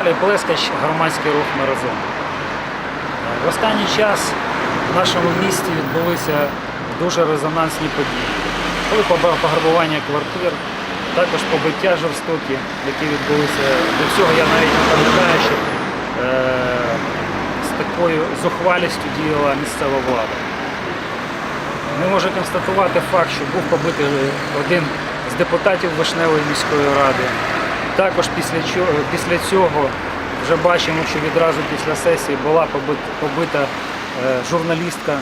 Віталій Плескач, громадський рух ми разом. В останній час в нашому місті відбулися дуже резонансні події. Були пограбування квартир, також побиття жорстокі, які відбулися. До цього я навіть не пам'ятаю, що е, з такою зухвалістю діяла місцева влада. Ми можемо констатувати факт, що був побитий один з депутатів Вишневої міської ради. Також після, після цього вже бачимо, що відразу після сесії була побита е, журналістка е,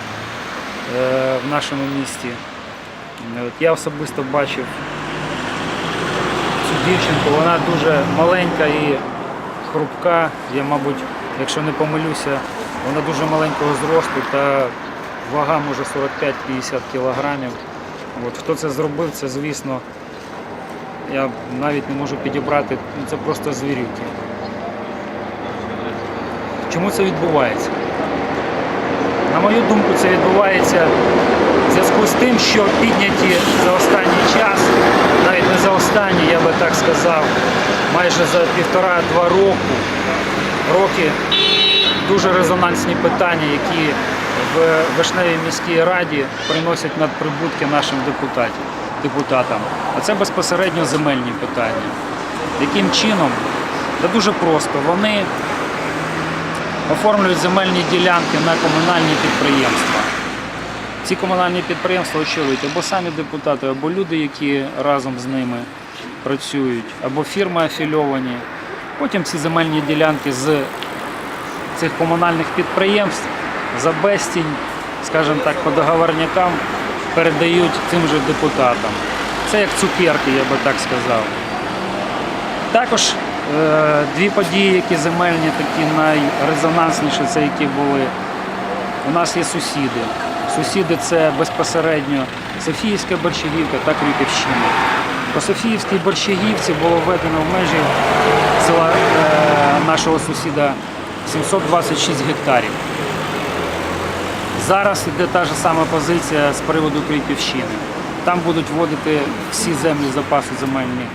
в нашому місті. Я особисто бачив цю дівчинку, вона дуже маленька і хрупка. Я, мабуть, якщо не помилюся, вона дуже маленького зросту та вага може 45-50 кілограмів. От, хто це зробив, це звісно, я навіть не можу підібрати, це просто звірюки. Чому це відбувається? На мою думку, це відбувається в зв'язку з тим, що підняті за останній час, навіть не за останній, я би так сказав, майже за півтора-два року, роки дуже резонансні питання, які в Вишневій міській раді приносять надприбутки нашим депутатам. Депутатам. А це безпосередньо земельні питання. Яким чином? Та дуже просто. Вони оформлюють земельні ділянки на комунальні підприємства. Ці комунальні підприємства очолюють або самі депутати, або люди, які разом з ними працюють, або фірми афільовані. Потім ці земельні ділянки з цих комунальних підприємств за безцінь, скажімо так, по договорнякам передають цим же депутатам. Це як цукерки, я би так сказав. Також е, дві події, які земельні, такі найрезонансніші, це які були. У нас є сусіди. Сусіди це безпосередньо Софіївська Борщагівка та Крюківщина. По Софіївській Борщагівці було введено в межі села е, нашого сусіда 726 гектарів. Зараз йде та ж сама позиція з приводу Крюківщини. Там будуть вводити всі землі запасу земельні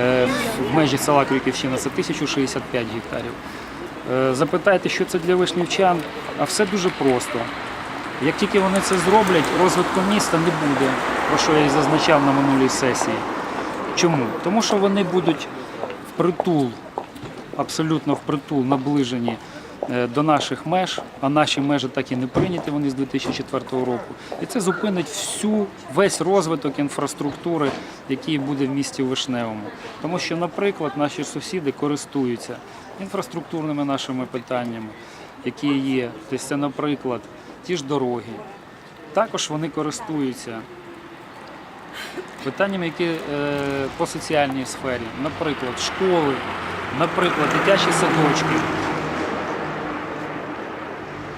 е, в межі села Крюківщина. Це 1065 гектарів. Е, Запитайте, що це для вишнівчан, а все дуже просто. Як тільки вони це зроблять, розвитку міста не буде, про що я і зазначав на минулій сесії. Чому? Тому що вони будуть впритул, абсолютно впритул наближені до наших меж, а наші межі так і не прийняті, вони з 2004 року. І це зупинить всю, весь розвиток інфраструктури, який буде в місті Вишневому. Тому що, наприклад, наші сусіди користуються інфраструктурними нашими питаннями, які є. Тобто це, наприклад, ті ж дороги. Також вони користуються питаннями, які е, по соціальній сфері, наприклад, школи, наприклад, дитячі садочки,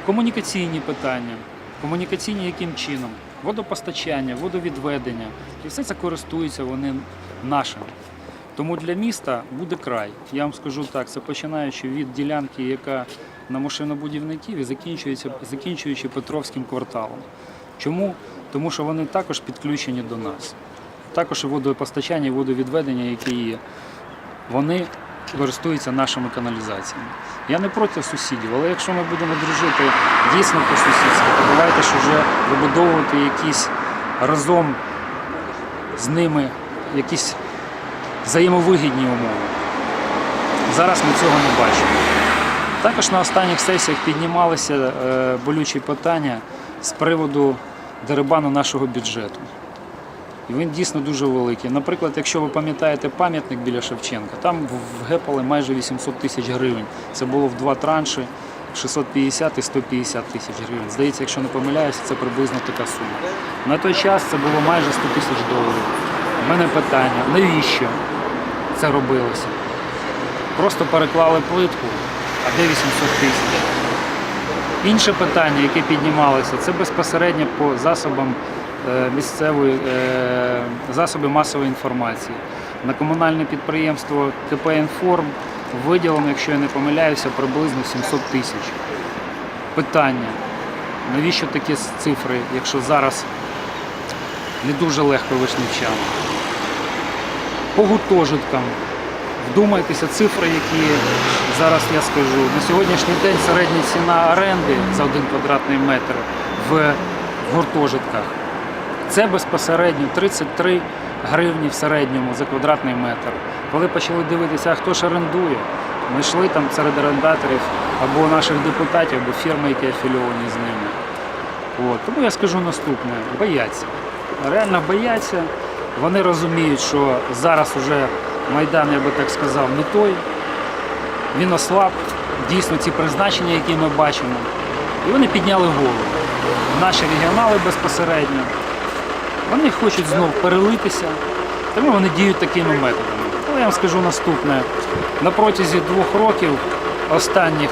комунікаційні питання, комунікаційні яким чином, водопостачання, водовідведення. І все це користуються вони нашим. Тому для міста буде край. Я вам скажу так, це починаючи від ділянки, яка на машинобудівників і закінчується, закінчуючи Петровським кварталом. Чому? Тому що вони також підключені до нас. Також водопостачання, водовідведення, які є. Вони користуються нашими каналізаціями. Я не проти сусідів, але якщо ми будемо дружити дійсно по-сусідськи, то давайте ж вже вибудовувати якісь разом з ними якісь взаємовигідні умови. Зараз ми цього не бачимо. Також на останніх сесіях піднімалися е, болючі питання з приводу дерибану нашого бюджету. Він дійсно дуже великий. Наприклад, якщо ви пам'ятаєте пам'ятник біля Шевченка, там вгепали майже 800 тисяч гривень. Це було в два транші 650 і 150 тисяч гривень. Здається, якщо не помиляюся, це приблизно така сума. На той час це було майже 100 тисяч доларів. У мене питання, навіщо це робилося? Просто переклали плитку, а де 800 тисяч? Інше питання, яке піднімалося, це безпосередньо по засобам місцевої е, засоби масової інформації. На комунальне підприємство КП «Інформ» виділено, якщо я не помиляюся, приблизно 700 тисяч. Питання, навіщо такі цифри, якщо зараз не дуже легко вишнівчанам? По гуртожиткам Вдумайтеся, цифри, які зараз я скажу. На сьогоднішній день середня ціна оренди за один квадратний метр в гуртожитках це безпосередньо 33 гривні в середньому за квадратний метр. Коли почали дивитися, хто ж орендує, ми йшли там серед орендаторів або наших депутатів, або фірми, які афілійовані з ними. От. Тому я скажу наступне: бояться. Реально бояться. Вони розуміють, що зараз уже Майдан, я би так сказав, не той. Він ослаб. Дійсно, ці призначення, які ми бачимо. І вони підняли голову. Наші регіонали безпосередньо. Вони хочуть знов перелитися, тому вони діють такими методами. Але я вам скажу наступне: на протязі двох років останніх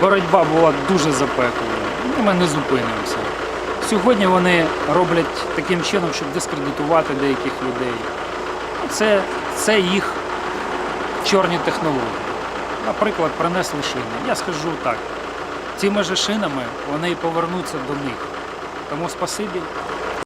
боротьба була дуже запеклою. І ми не зупинимося. Сьогодні вони роблять таким чином, щоб дискредитувати деяких людей. Це, це їх чорні технології. Наприклад, принесли шини. Я скажу так: цими же шинами вони і повернуться до них. Тому спасибі.